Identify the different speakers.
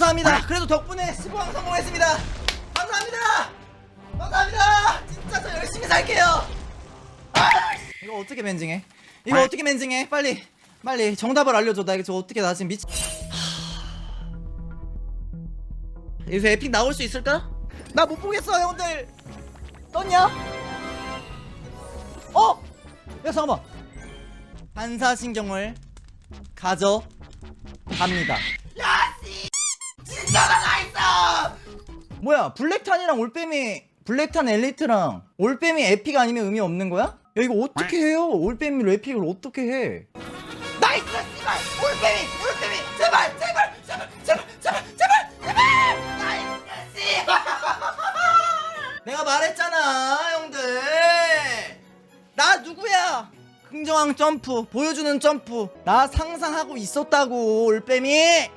Speaker 1: 감사합니다. 그래도 덕분에 시보왕 성공했습니다. 감사합니다. 감사합니다. 진짜 더 열심히 살게요. 아, 이거 어떻게 맨징해? 이거 어떻게 맨징해? 빨리 빨리 정답을 알려줘. 나 이거 어떻게 나 지금 미치. 여기서 에픽 나올 수 있을까? 나 못 보겠어 형들. 떴냐? 어? 야 잠깐만. 반사신경을 가져 갑니다. 뭐야 블랙탄이랑 올빼미 블랙탄 엘리트랑 올빼미 에픽 아니면 의미 없는 거야? 야 이거 어떻게 해요? 올빼미로 에픽을 어떻게 해? 나이스 씨발! 올빼미 올빼미! 제발 제발 제발 제발 제발 제발! 제발 나이스 씨 내가 말했잖아 형들! 나 누구야? 긍정왕 점프 보여주는 점프. 나 상상하고 있었다고 올빼미